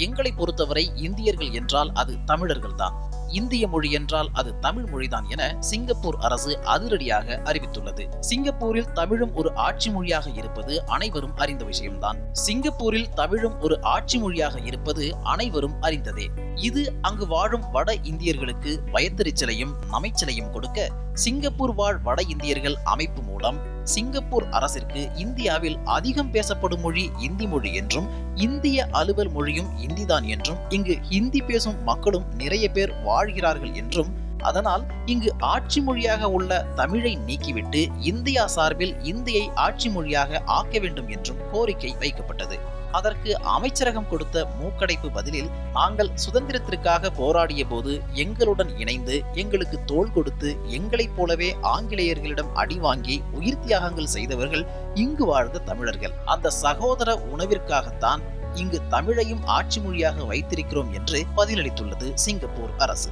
எங்களை பொறுத்தவரை இந்தியர்கள் என்றால் அது தமிழர்கள் தான் இந்திய மொழி என்றால் அது தமிழ் மொழிதான் என சிங்கப்பூர் அரசு அதிரடியாக அறிவித்துள்ளது. சிங்கப்பூரில் தமிழும் ஒரு ஆட்சி மொழியாக இருப்பது அனைவரும் அறிந்த விஷயம்தான். சிங்கப்பூரில் தமிழும் ஒரு ஆட்சி மொழியாக இருப்பது அனைவரும் அறிந்ததே. இது அங்கு வாழும் வட இந்தியர்களுக்கு பயத்தெரிச்சலையும் நமைச்சலையும் கொடுக்க சிங்கப்பூர் வாழ் வட இந்தியர்கள் அமைப்பு மூலம் சிங்கப்பூர் அரசிற்கு இந்தியாவில் அதிகம் பேசப்படும் மொழி இந்தி மொழி என்றும் இந்திய அலுவல் மொழியும் இந்திதான் என்றும் இங்கு ஹிந்தி பேசும் மக்களும் நிறைய பேர் வாழ்கிறார்கள் என்றும் அதனால் இங்கு ஆட்சி மொழியாக உள்ள தமிழை நீக்கிவிட்டு இந்தியா சார்பில் இந்தியை ஆட்சி மொழியாக ஆக்க வேண்டும் என்றும் கோரிக்கை வைக்கப்பட்டது. அதற்கு அமைச்சரகம் கொடுத்த மூக்கடைப்பு பதிலில் நாங்கள் சுதந்திரத்திற்காக போராடிய போது எங்களுடன் இணைந்து எங்களுக்கு தோள் கொடுத்து எங்களைப் போலவே ஆங்கிலேயர்களிடம் அடி வாங்கி உயிர் தியாகங்கள் செய்தவர்கள் இங்கு வாழ்ந்த தமிழர்கள். அந்த சகோதர உணவிற்காகத்தான் இங்கு தமிழையும் ஆட்சி மொழியாக வைத்திருக்கிறோம் என்று பதிலளித்துள்ளது சிங்கப்பூர் அரசு.